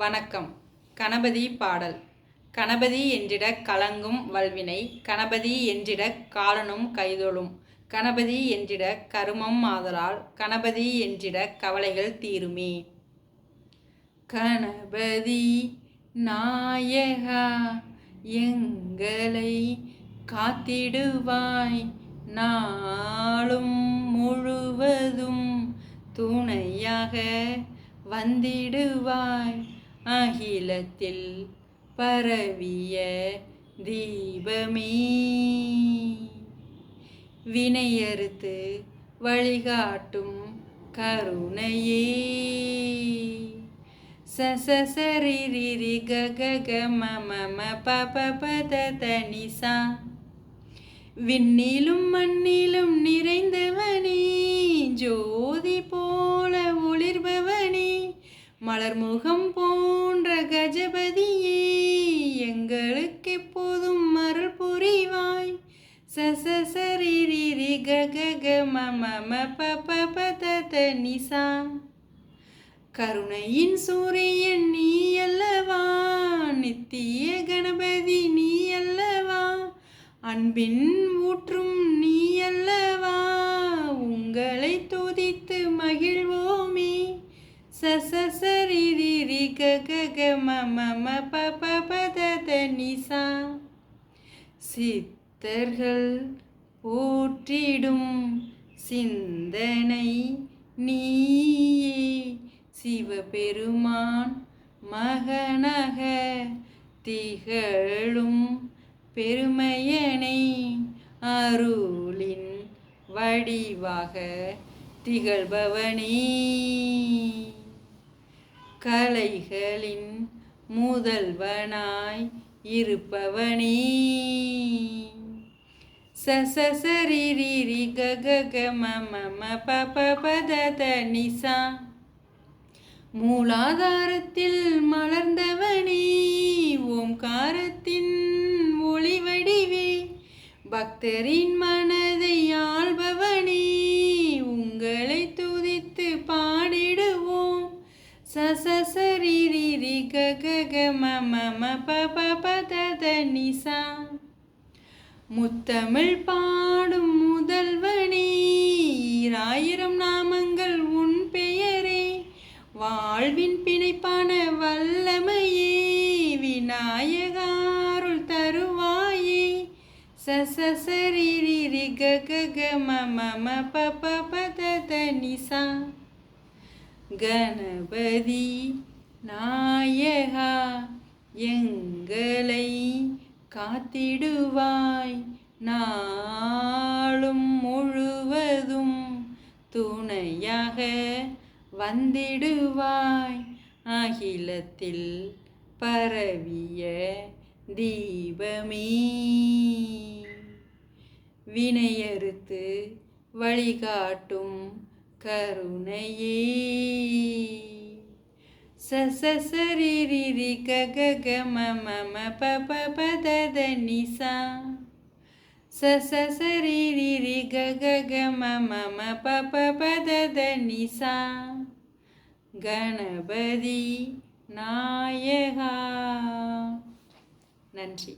வணக்கம். கணபதி பாடல். கணபதி என்றிட கலங்கும் வல்வினை கணபதி என்றிட காலனும் கைதொழும் கணபதி என்றிட கருமம் ஆதலால் கணபதி என்றிட கவலைகள் தீருமே. கணபதி நாயகா எங்களை காத்திடுவாய். நாளும் முழுவதும் துணையாக வந்திடுவாய். அகிலத்தில் பரவிய தீபமே. வினையறுத்து வழிகாட்டும் கருணையே. சசசரிரி கக மம பப பத தனிசா விண்ணிலும் மண்ணிலும் நிறைந்தவனே ஜோதி போல ஒளிர்பவனே. மலர்முகம் போல் எப்போதும் அருள் புரிவாய். க க மம த த தனிசா கருணையின் சூரியன் நீ அல்லவா? நித்திய கணபதி நீ அல்லவா? அன்பின் ஊற்றும் நீ அல்லவா? உங்களை துதித்து மகிழ்வோமே. சசசரிரி க மம ப த நிசா. சித்தர்கள் போற்றிடும் சிந்தனை நீயே. சிவபெருமான் மகனக திகழும் பெருமையனை அருளின் வடிவாக திகழ்பவனே. கலைகளின் முதல்வனாய் இருப்பவனே. ப ப மம த பத நிசா மூலாதாரத்தில் மலர்ந்தவனே ஓம்காரத்தின் ஒளி வடிவே பக்தரின் மனதை ஆள்பவனே உங்களை துதித்து பாடிடுவோம். சசசரிரி கக மம பப ப முத்தமிழ் பாடும் முதல்வனே ஆயிரம் நாமங்கள் உன் பெயரே. வாழ்வின் பிணைப்பான வல்லமையே. விநாயகாருள் தருவாயே. சசசரிரி கக மம பப பத தனிசா கணபதி நாயகா எங்களை காத்திடுவாய். நாளும் முழுவதும் துணையாக வந்திடுவாய். அகிலத்தில் பரவிய தீபமே. வினையறுத்து வழிகாட்டும் கருணையே. சசசரிரி க மம பப பத நிசா சசசரிரி கக மம பப பத நிசா கணபதி நாயகா. நன்றி.